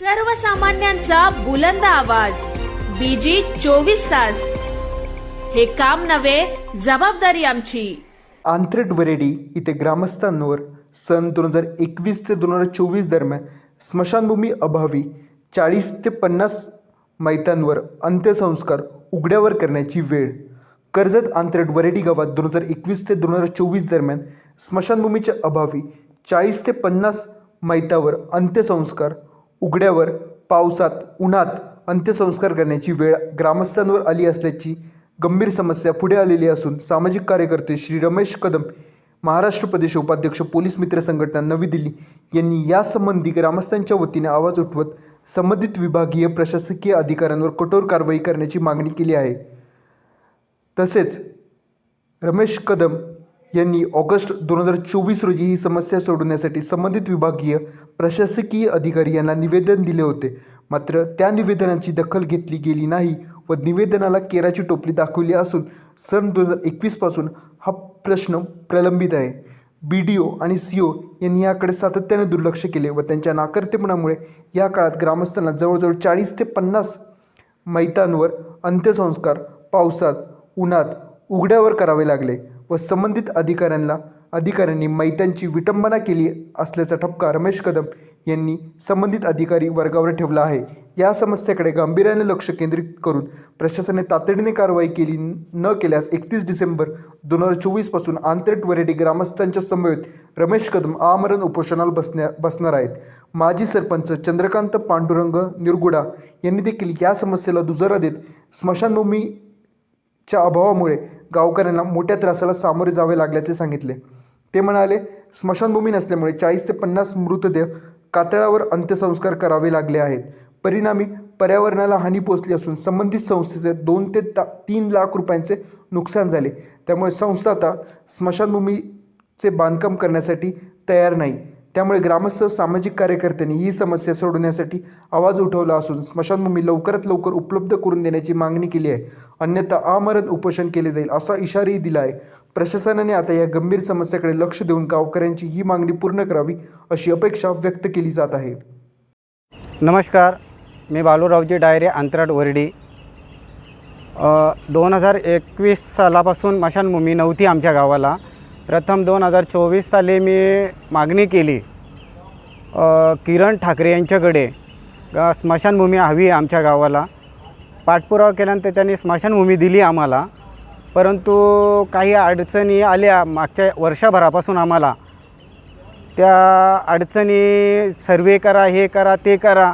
सर्वसामान्यांचा बुलंद आवाज. बीजी चोवीस तास. हे काम नव्हे जबाबदारी आमची. आंथ्रेट वरेडी इथे ग्रामस्थांवर सन दोन हजार एकवीस ते दोन हजार चोवीस दरम्यान स्मशानभूमी अभावी चाळीस ते पन्नास मैतांवर अंत्यसंस्कार उघड्यावर करण्याची वेळ. कर्जत आंथ्रेट वरेडी गावात दोन हजार एकवीस ते दोन हजार चोवीस दरम्यान स्मशानभूमीच्या अभावी चाळीस ते पन्नास मैतावर अंत्यसंस्कार उघड्यावर पावसात उन्हात अंत्यसंस्कार करण्याची वेळ ग्रामस्थांवर आली असल्याची गंभीर समस्या पुढे आलेली असून सामाजिक कार्यकर्ते श्री रमेश कदम महाराष्ट्र प्रदेश उपाध्यक्ष पोलीस मित्र संघटना नवी दिल्ली यांनी यासंबंधी ग्रामस्थांच्या वतीने आवाज उठवत संबंधित विभागीय प्रशासकीय अधिकाऱ्यांवर कठोर कारवाई करण्याची मागणी केली आहे. तसेच रमेश कदम यांनी ऑगस्ट दोन हजार चोवीस रोजी ही समस्या सोडवण्यासाठी संबंधित विभागीय प्रशासकीय अधिकारी यांना निवेदन दिले होते. मात्र त्या निवेदनाची दखल घेतली गेली नाही व निवेदनाला केराची टोपली दाखवली असून सन दोन हजार एकवीसपासून हा प्रश्न प्रलंबित आहे. बी डी ओ आणि सी ओ यांनी याकडे सातत्याने दुर्लक्ष केले व त्यांच्या नाकर्तेपणामुळे या काळात ग्रामस्थांना जवळजवळ चाळीस ते पन्नास मैतांवर अंत्यसंस्कार पावसात उन्हात उघड्यावर करावे लागले. व संबंधित अधिकाऱ्यांना अधिकाऱ्यांनी मैत्यांची विटंबना केली असल्याचा ठपका रमेश कदम यांनी संबंधित अधिकारी वर्गावर ठेवला आहे. या समस्येकडे गांभीर्याने लक्ष केंद्रित करून प्रशासनाने तातडीने कारवाई केली न केल्यास एकतीस डिसेंबर दोन हजार चोवीसपासून आंतरेट वरेडी ग्रामस्थांच्या समवेत रमेश कदम आमरण उपोषणाला बसण्या बसणार आहेत. माजी सरपंच चंद्रकांत पांडुरंग निरगुडा यांनी देखील या समस्येला दुजोरा देत स्मशानभूमीच्या अभावामुळे गावकऱ्यांना मोठ्या त्रासाला सामोरे जावे लागल्याचे सांगितले. ते म्हणाले स्मशानभूमी नसल्यामुळे चाळीस ते पन्नास मृतदेह कातळावर अंत्यसंस्कार करावे लागले आहेत. परिणामी पर्यावरणाला हानी पोचली असून संबंधित संस्थेचे दोन ते ता तीन लाख रुपयांचे नुकसान झाले. त्यामुळे संस्था आता स्मशानभूमीचे बांधकाम करण्यासाठी तयार नाही. त्यामुळे ग्रामस्थ सामाजिक कार्यकर्त्यांनी ही समस्या सोडवण्यासाठी आवाज उठवला असून स्मशानभूमी लवकरात लवकर उपलब्ध करून देण्याची मागणी केली आहे. अन्यथा आमरण उपोषण केले जाईल असा इशाराही दिला आहे. प्रशासनाने आता या गंभीर समस्येकडे लक्ष देऊन गावकऱ्यांची ही मागणी पूर्ण करावी अशी अपेक्षा व्यक्त केली जात आहे. नमस्कार. मी बालूरावजी डायरे अंतराट वरडी. दोन हजार एकवीस सालापासून स्मशानभूमी नव्हती आमच्या गावाला. प्रथम दोन हजार चोवीस साली मी मागणी केली. किरण ठाकरे यांच्याकडे. स्मशानभूमी हवी आहे आमच्या गावाला. पाठपुरावा केल्यानंतर त्यांनी स्मशानभूमी दिली आम्हाला. परंतु काही अडचणी आल्या मागच्या वर्षभरापासून आम्हाला. त्या अडचणी सर्वे करा हे करा ते करा.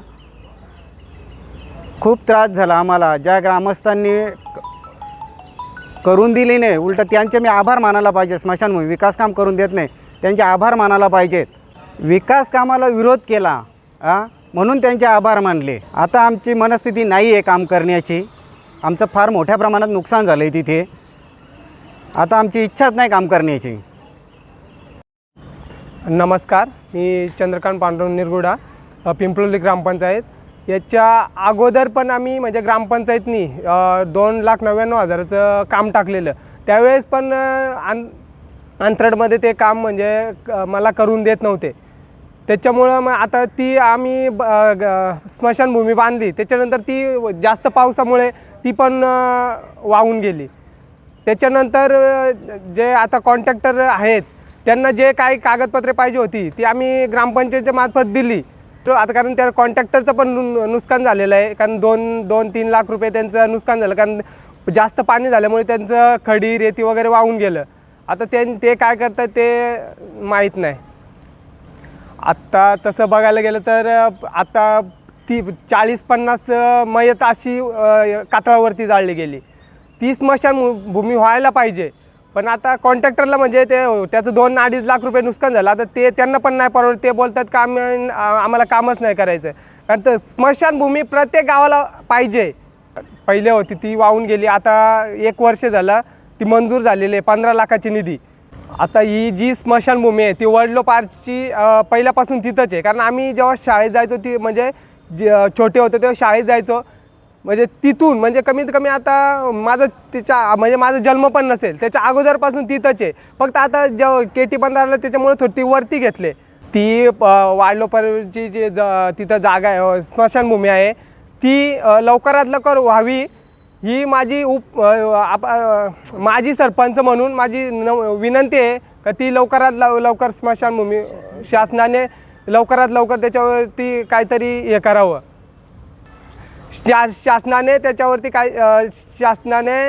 खूप त्रास झाला आम्हाला. ज्या ग्रामस्थांनी करून दिली नाही. उलटं त्यांचे मी आभार मानायला पाहिजे. स्मशानभूमी विकास काम करून देत नाही. त्यांचे आभार मानायला पाहिजेत विकास कामाला विरोध केला आ? म्हणून त्यांचे आभार मानले. आता आमची मनस्थिती नाही आहे काम करण्याची. आमचं फार मोठ्या प्रमाणात नुकसान झालं आहे तिथे. आता आमची इच्छाच नाही काम करण्याची. नमस्कार. मी चंद्रकांत पांडुरंग निरगुडा पिंपळोली ग्रामपंचायत. याच्या अगोदर पण आम्ही म्हणजे ग्रामपंचायतनी दोन लाख नव्याण्णव हजाराचं काम टाकलेलं. त्यावेळेस पण आन अंतरडमध्ये ते काम म्हणजे क- मला करून देत नव्हते. त्याच्यामुळं मग आता ती आम्ही ब- ग- स्मशानभूमी बांधली. त्याच्यानंतर ती जास्त पावसामुळे ती पण वाहून गेली. त्याच्यानंतर जे आता कॉन्ट्रॅक्टर आहेत त्यांना जे काही कागदपत्रे पाहिजे होती ती आम्ही ग्रामपंचायतीच्या मार्फत दिली. तो आता कारण त्या कॉन्ट्रॅक्टरचं पण नु नुकसान झालेलं आहे. कारण दोन दोन तीन लाख रुपये त्यांचं नुकसान झालं. कारण जास्त पाणी झाल्यामुळे त्यांचं खडी रेती वगैरे वाहून गेलं. आता ते ते काय करतात ते माहीत नाही. आत्ता तसं बघायला गेलं तर आत्ता ती चाळीस पन्नास मयत अशी कातळावरती जाळली गेली. ती स्मशान भू- भूमी व्हायला पाहिजे. पण आता कॉन्ट्रॅक्टरला म्हणजे ते त्याचं दोन अडीच लाख रुपये नुकसान झालं. आता ते त्यांना पण नाही परवडत. ते बोलतात का आम्ही आम्हाला कामच नाही करायचं. कारण तर स्मशानभूमी प्रत्येक गावाला पाहिजे. पहिले होती ती वाहून गेली. आता एक वर्ष झालं ती मंजूर झालेली आहे पंधरा लाखाची निधी. आता ही जी स्मशानभूमी आहे ती वडलोपारची पहिल्यापासून तिथंच आहे. कारण आम्ही जेव्हा शाळेत जायचो ती म्हणजे जे छोटे होते तेव्हा शाळेत जायचो. म्हणजे तिथून म्हणजे कमीत कमी आता माझं तिच्या म्हणजे माझा जन्म पण नसेल त्याच्या अगोदरपासून तिथंच आहे. फक्त आता जेव्हा के टी बंद त्याच्यामुळे थोडी ती वरती घेतले. ती प जी ज तिथं जागा आहे स्मशानभूमी आहे ती लवकरात लवकर व्हावी ही माझी उप आप माझी सरपंच म्हणून माझी न विनंती आहे का ती लवकरात लव लवकर स्मशानभूमी शासनाने लवकरात लवकर त्याच्यावरती काहीतरी हे करावं. शा शासनाने त्याच्यावरती काय शासनाने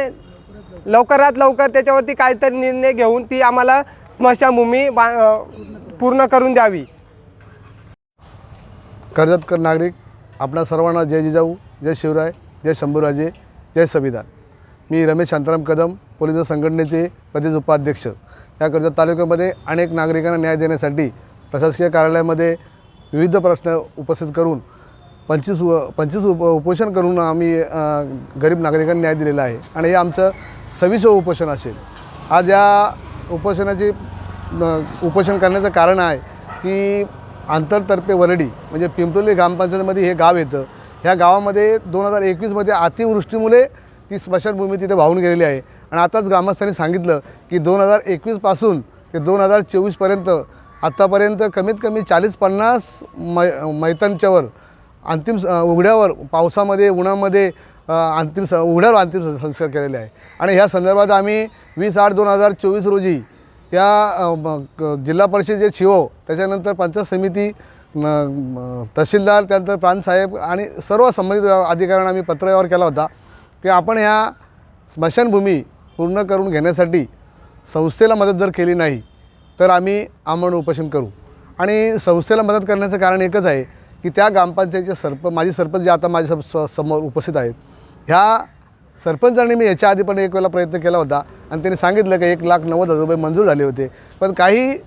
लवकरात लवकर त्याच्यावरती काहीतरी निर्णय घेऊन ती आम्हाला स्मशानभूमी बा पूर्ण करून द्यावी. कर्जतकर नागरिक आपणा सर्वांना जय जिजाऊ जय शिवराय जय शंभूराजे जय संविधान. मी रमेश शांताराम कदम पोलीस संघटनेचे प्रदेश उपाध्यक्ष. या कर्जत तालुक्यामध्ये अनेक नागरिकांना न्याय देण्यासाठी प्रशासकीय कार्यालयामध्ये विविध प्रश्न उपस्थित करून पंचवीस व पंचवीस उप उपोषण करून आम्ही गरीब नागरिकांना न्याय दिलेला आहे. आणि हे आमचं सव्वीसवं उपोषण असेल. आज या उपोषणाची उपोषण करण्याचं कारण आहे की आंतरतर्फे वरडी म्हणजे पिंपरोली ग्रामपंचायतीमध्ये हे गाव येतं. ह्या गावामध्ये दोन हजार एकवीसमध्ये अतिवृष्टीमुळे ती स्मशानभूमी तिथे वाहून गेलेली आहे. आणि आताच ग्रामस्थांनी सांगितलं की दोन हजार एकवीसपासून ते दोन हजार चोवीसपर्यंत आत्तापर्यंत कमीत कमी चाळीस पन्नास मै मैतांच्यावर अंतिम स- उघड्यावर पावसामध्ये उन्हामध्ये अंतिम स उघड्यावर अंतिम संस्कार केलेले आहे. आणि ह्या संदर्भात आम्ही वीस आठ दोन हजार चोवीस रोजी या क- जिल्हा परिषदेचे शिओ त्याच्यानंतर पंचायत समिती न- तहसीलदार त्यानंतर प्रांतसाहेब आणि सर्व संबंधित अधिकाऱ्यांना आम्ही पत्रव्यवहार केला होता की आपण ह्या स्मशानभूमी पूर्ण करून घेण्यासाठी संस्थेला मदत जर केली नाही तर आम्ही आमरण उपोषण करू. आणि संस्थेला मदत करण्याचं कारण एकच आहे की त्या ग्रामपंचायतीचे सरप माजी सरपंच जे आता माझ्या सम- स- समोर उपस्थित आहेत ह्या सरपंचांनी मी याच्या आधी पण एक वेळा प्रयत्न केला होता आणि त्यांनी सांगितलं की एक लाख नव्वद हजार रुपये मंजूर झाले होते. पण काही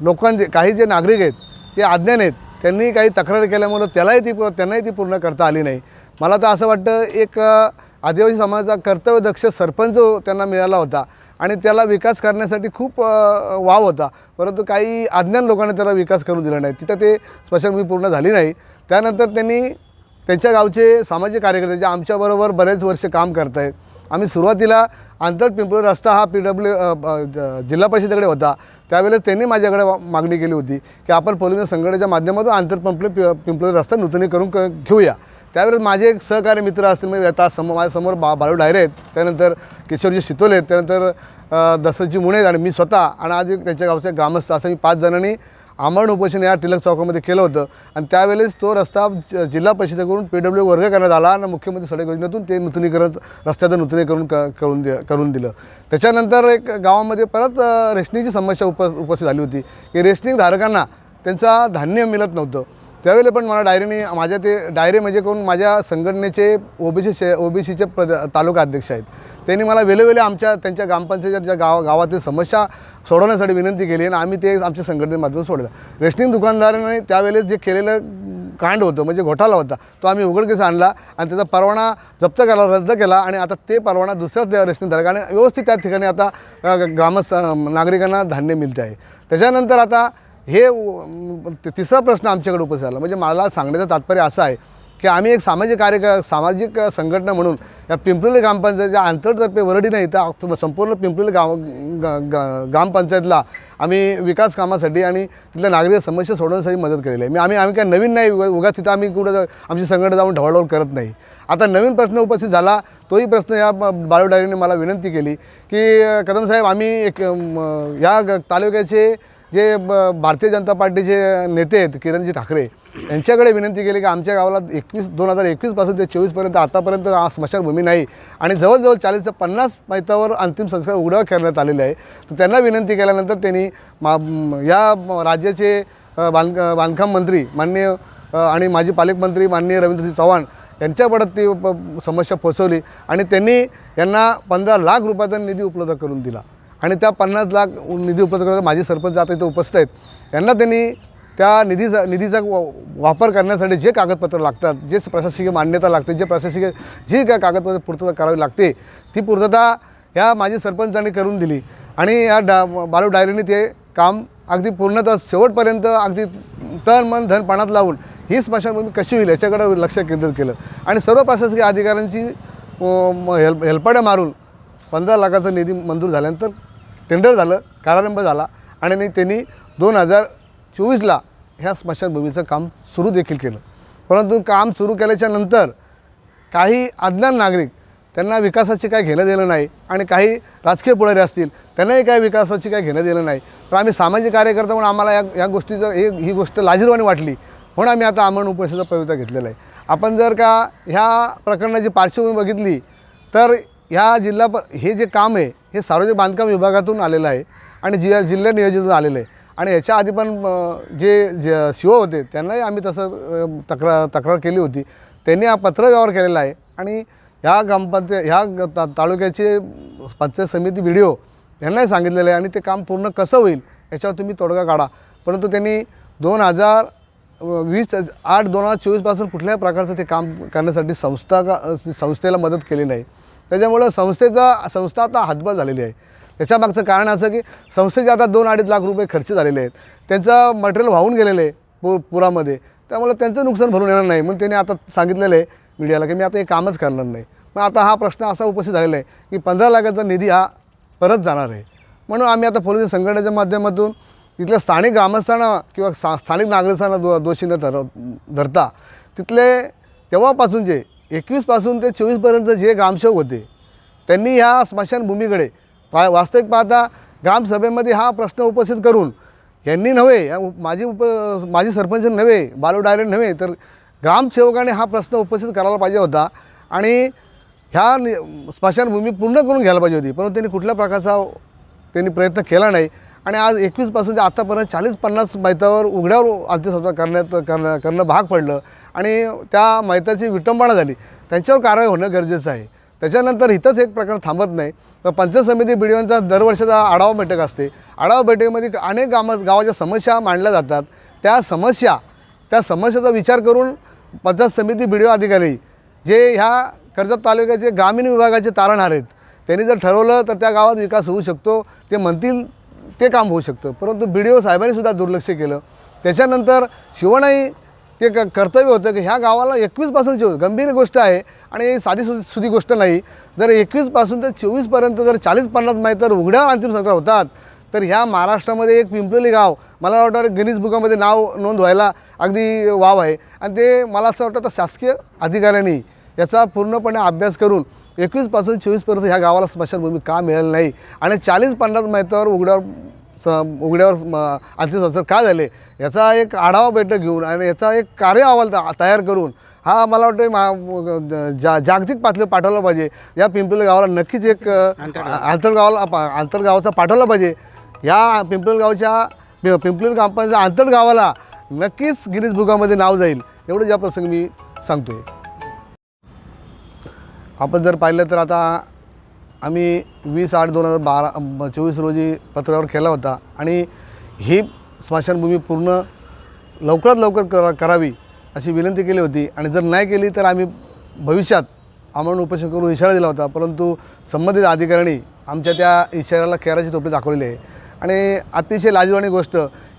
लोकांचे काही जे नागरिक आहेत ते अज्ञान आहेत त्यांनी काही तक्रार केल्यामुळं त्यालाही ती त्यांनाही ती पूर्ण करता आली नाही. मला तर असं वाटतं एक आदिवासी समाजाचा कर्तव्यदक्ष सरपंच त्यांना मिळाला होता. आणि त्याला विकास करण्यासाठी खूप वाव होता. परंतु काही अज्ञान लोकांनी त्याला विकास करू दिला नाही. तिथं ते स्मशानभूमी पूर्ण झाली नाही. त्यानंतर त्यांनी त्यांच्या गावचे सामाजिक कार्यकर्ते जे आमच्याबरोबर बरेच वर्ष काम करत आहेत आम्ही सुरुवातीला आंतर पिंपळी रस्ता हा पी डब्ल्यू जिल्हा परिषदेकडे होता. त्यावेळेस त्यांनी माझ्याकडे मागणी केली होती की आपण पोलीस संघटनेच्या माध्यमातून आंतर पिंपळी पि पिंपळी रस्ता नूतनीकरण क घेऊया. त्यावेळेस माझे एक सहकार्य मित्र असतील म्हणजे आता समोर माझ्यासमोर बा बाळू डायरे आहेत. त्यानंतर किशोरजी शितोले आहेत. त्यानंतर दसजी दसरजी मुणे आणि मी स्वतः आणि आज एक त्यांच्या गावचे ग्रामस्थ असं मी पाच जणांनी आमरण उपोषण या टिलक चौकामध्ये केलं होतं. आणि त्यावेळेस तो रस्ता जिल्हा परिषदेकडून पी डब्ल्यू वर्ग करण्यात आला आणि मुख्यमंत्री सडक योजनेतून ते नूतनीकरण रस्त्याचं नूतनीकरण क करून दि करून दिलं. त्याच्यानंतर एक गावामध्ये परत रेशनिंगची समस्या उप उपस्थित झाली होती. की रेशनिंग धारकांना त्यांचा धान्य मिळत नव्हतं. त्यावेळेला पण मला डायरीने माझ्या ते डायरी म्हणजे कोण माझ्या संघटनेचे ओबीसी शे ओबीसीचे प्रद तालुका अध्यक्ष आहेत. त्यांनी मला वेळोवेळी आमच्या त्यांच्या ग्रामपंचायतीच्या गाव गावातील समस्या सोडवण्यासाठी विनंती केली आणि आम्ही ते आमच्या संघटनेमार्फत सोडलं. रेशनिंग दुकानदाराने त्यावेळेस जे केलेलं कांड होतं म्हणजे घोटाळा होता तो आम्ही उघडकीस आणला आणि त्याचा परवाना जप्त केला रद्द केला आणि आता ते परवाना दुसऱ्याच त्या रेशनिंग आणि व्यवस्थित त्या ठिकाणी आता ग्रामस्थ नागरिकांना धान्य मिळते आहे त्याच्यानंतर आता हे ते- तिसरा प्रश्न आमच्याकडे उपस्थित झाला. म्हणजे मला सांगण्याचं तात्पर्य असं आहे की आम्ही एक सामाजिक कार्य सामाजिक संघटना म्हणून या पिंपरी ग्रामपंचायतच्या आंतरतर्फे वरडी नाही तर संपूर्ण पिंपरी गाव ग- ग्रामपंचायतला आम्ही विकास कामासाठी आणि तिथल्या नागरिक समस्या सोडवण्यासाठी मदत केलेली आहे. मी आम्ही आम्ही काय नवीन नाही उगा तिथं आम्ही कुठं आमची संघटना जाऊन ढवळढवळ करत नाही. आता नवीन प्रश्न उपस्थित झाला तोही प्रश्न या बाळू डायरीने मला विनंती केली की कदम साहेब आम्ही एक या तालुक्याचे जे ब- भारतीय जनता पार्टीचे नेते आहेत किरणजी ठाकरे यांच्याकडे विनंती केली की आमच्या गावाला एकवीस दोन हजार एकवीसपासून ते चोवीसपर्यंत आतापर्यंत स्मशानभूमी नाही. आणि जवळजवळ चाळीस ते पन्नास मैतावर अंतिम संस्कार उघडावा करण्यात आलेले आहे. तर त्यांना विनंती केल्यानंतर त्यांनी मा या राज्याचे बांध बांधकाम मंत्री माननीय आणि माजी पालकमंत्री माननीय रवींद्रसिंह चव्हाण यांच्यापर्यंत ती प- समस्या पोचवली आणि त्यांनी यांना पंधरा लाख रुपयाचा निधी उपलब्ध करून दिला. आणि त्या पन्नास लाख निधी उपलब्ध करण्यात माझे सरपंच आता इथे उपस्थित आहेत. यांना त्यांनी त्या निधीचा निधीचा वापर करण्यासाठी जे कागदपत्र लागतात जे प्रशासकीय मान्यता लागते जे प्रशासकीय जी काय कागदपत्र पूर्तता करावी लागते ती पूर्तता ह्या माझी सरपंचांनी करून दिली. आणि या डा बालू डायरीने ते काम अगदी पूर्णतः शेवटपर्यंत अगदी तन मन धन पाण्यात लावून ही स्मशानभूमी कशी होईल याच्याकडे लक्ष केंद्रित केलं. आणि सर्व प्रशासकीय अधिकाऱ्यांची हेल्प हेल्पाड्या मारून पंधरा लाखाचा निधी मंजूर झाल्यानंतर टेंडर झालं कारारंभ झाला आणि त्यांनी दोन हजार चोवीसला ह्या स्मशानभूमीचं काम सुरू देखील केलं. परंतु काम सुरू केल्याच्यानंतर काही अज्ञान नागरिक त्यांना विकासाची काय घेणं देणं नाही आणि काही राजकीय पुढारी असतील त्यांनाही काय विकासाची काय घेणं देणं नाही. तर आम्ही सामाजिक कार्यकर्ता म्हणून आम्हाला या या गोष्टीचं हे ही गोष्ट लाजीरवाणी वाटली म्हणून आम्ही आता आमरण उपवासाचा पवित्रा घेतलेला आहे. आपण जर का ह्या प्रकरणाची पार्श्वभूमी बघितली तर ह्या जिल्हा प हे जे काम आहे हे सार्वजनिक बांधकाम विभागातून आलेलं आहे आणि जि जिल्हा नियोजनातून आलेलं आहे. आणि याच्या आधी पण जे जे सी होते त्यांनाही आम्ही तसं तक्रार तक्रार केली होती. त्यांनी हा पत्रव्यवहार केलेला आहे आणि ह्या ग्रामपंचायत ह्या ग- ता तालुक्याचे पंचायत समिती व्हिडिओ यांनाही सांगितलेलं आहे आणि ते काम पूर्ण कसं होईल याच्यावर तुम्ही तोडगा काढा. परंतु त्यांनी दोन हजार वीस आठ दोन हजार चोवीसपासून कुठल्याही प्रकारचं ते काम करण्यासाठी संस्था का संस्थेला मदत केली नाही. त्याच्यामुळं संस्थेचा संस्था आता हातबल झालेली आहे. त्याच्यामागचं कारण असं की संस्थेचे आता दोन अडीच लाख रुपये खर्च झालेले आहेत. त्यांचं मटेरियल वाहून गेलेलं आहे पु पुरामध्ये. त्यामुळे त्यांचं नुकसान भरून येणार नाही म्हणून त्यांनी आता सांगितलेलं आहे मीडियाला की मी आता हे कामच करणार नाही. मग आता हा प्रश्न असा उपस्थित झालेला आहे की पंधरा लाखाचा निधी हा परत जाणार आहे. म्हणून आम्ही आता पोलीस संघटनेच्या माध्यमातून तिथल्या स्थानिक ग्रामस्थांना किंवा सा स्थानिक नागरिकांना दो दोषी न धर धरता. तिथले तेव्हापासून जे एकवीसपासून ते चोवीसपर्यंत जे ग्रामसेवक होते त्यांनी ह्या स्मशानभूमीकडे पा वास्तविक पाहता ग्रामसभेमध्ये हा प्रश्न उपस्थित करून यांनी नव्हे या माझी माजी उप माजी सरपंच नव्हे बालू डायरेक्ट नव्हे तर ग्रामसेवकाने हा प्रश्न उपस्थित करायला पाहिजे होता आणि ह्या नि स्मशानभूमी पूर्ण करून घ्यायला पाहिजे होती. परंतु त्यांनी कुठल्या प्रकारचा त्यांनी प्रयत्न केला नाही आणि आज एकवीसपासून ते आत्तापर्यंत चाळीस पन्नास मैतावर उघड्यावर अंत्यसंस्कार करण्यात करणं करणं भाग पडलं. आणि त्या मैताची विटंबना झाली. त्यांच्यावर कारवाई होणं गरजेचं आहे. त्याच्यानंतर इथंच एक प्रकरण थांबत नाही. तर पंचायत समिती बिडिओंचा दरवर्षाचा आढावा बैठक असते. आढावा बैठकीमध्ये अनेक गाम गावाच्या समस्या मांडल्या जातात. त्या समस्या त्या समस्याचा विचार करून पंचायत समिती बिडिओ अधिकारी जे ह्या कर्जत तालुक्याचे ग्रामीण विभागाचे तारणहार आहेत त्यांनी जर ठरवलं तर त्या गावात विकास होऊ शकतो. ते म्हणतील ते काम होऊ शकतं. परंतु बी डी ओ साहेबांनीसुद्धा दुर्लक्ष केलं. त्याच्यानंतर शिवणाई ते क कर्तव्य होतं की ह्या गावाला एकवीसपासून चोवीस गंभीर गोष्ट आहे आणि साधी सु सुधी गोष्ट नाही. जर एकवीसपासून तर चोवीसपर्यंत जर चाळीस पन्नास माहीत तर उघड्यावर अंतिम संस्कार होतात. तर ह्या महाराष्ट्रामध्ये एक पिंपलोली गाव मला वाटतं गिनीज बुकामध्ये नाव नोंद व्हायला अगदी वाव आहे. आणि ते मला असं वाटतं तर शासकीय अधिकाऱ्यांनी याचा पूर्णपणे अभ्यास करून एकवीसपासून चोवीसपर्यंत ह्या गावाला स्मशानभूमी का मिळाली नाही? आणि चाळीस पन्नास मैतावर उघड्यावर स उघड्यावर म- अंत्यसंस्कार काय झाले? याचा एक आढावा बैठक घेऊन आणि याचा एक कार्य अहवाल तयार करून हा मला वाटतं मा जा जागतिक पातळीवर पाठवला पाहिजे. या पिंपळी गावाला नक्कीच एक आंतरगावाला पा- आंतरगावाचा पाठवला पाहिजे. या पिंपरी गावच्या पि- पिंपरी ग्रामपंचायत आंतरगावाला नक्कीच गिरीज बुकामध्ये नाव जाईल. एवढं या प्रसंगी मी सांगतोय. आपण जर पाहिलं तर आता आम्ही वीस आठ दोन हजार बारा चोवीस रोजी पत्रावर केला होता. आणि ही स्मशानभूमी पूर्ण लवकरात लवकर करा करावी अशी विनंती केली होती. आणि जर नाही केली तर आम्ही भविष्यात आम्हाला उपोषण करून इशारा दिला होता. परंतु संबंधित अधिकाऱ्यांनी आमच्या त्या इशाऱ्याला केराची टोपली दाखवलेली आहे. आणि अतिशय लाजवाणी गोष्ट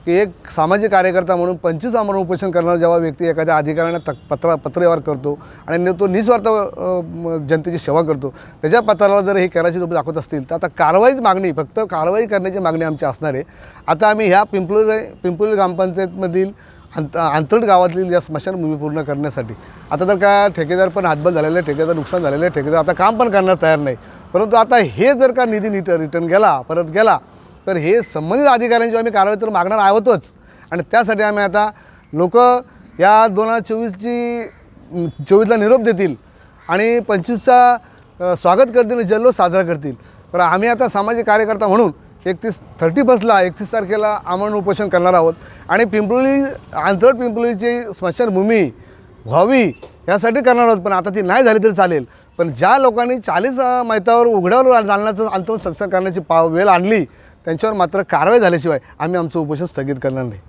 की एक सामाजिक कार्यकर्ता म्हणून पंचवीस आमरण उपोषण करणारा जेव्हा व्यक्ती एखाद्या अधिकाऱ्यांना तक पत्र पत्रव्यवहार करतो आणि तो निस्वार्थ जनतेची सेवा करतो त्याच्या पत्राला जर हे करायची टोपी दाखवत असतील तर आता कारवाईच मागणी फक्त कारवाई करण्याची मागणी आमची असणार आहे. आता आम्ही ह्या पिंपळ पिंपलोली ग्रामपंचायतमधील अंत अंतर्गत गावातील या स्मशानभूमी पूर्ण करण्यासाठी. आता तर का ठेकेदार पण हातबल झालेले आहे ठेकेदार नुकसान झालेलं आहे ठेकेदार आता काम पण करण्यास तयार नाही. परंतु आता हे जर का निधी नीट रिटर्न गेला परत गेला तर हे संबंधित अधिकाऱ्यांची आम्ही कारवाई तर मागणार आहोतच. आणि त्यासाठी आम्ही आता लोक या दोन हजार चोवीसची चोवीसला निरोप देतील आणि पंचवीसचा स्वागत करतील जल्लोष साजरा करतील. पण आम्ही आता सामाजिक कार्यकर्ता म्हणून एकतीस थर्टी फर्स्टला एकतीस तारखेला आमरण उपोषण करणार आहोत. आणि पिंपळी आंतरड पिंपळीची स्मशानभूमी व्हावी यासाठी करणार आहोत. पण आता ती नाही झाली तरी चालेल. पण ज्या लोकांनी चाळीस मैतावर उघड्यावर जालण्याचं अंतिम संस्कार करण्याची पा वेळ आणली त्यांच्यावर मात्र कारवाई झाल्याशिवाय आम्ही आमचं उपोषण स्थगित करणार नाही.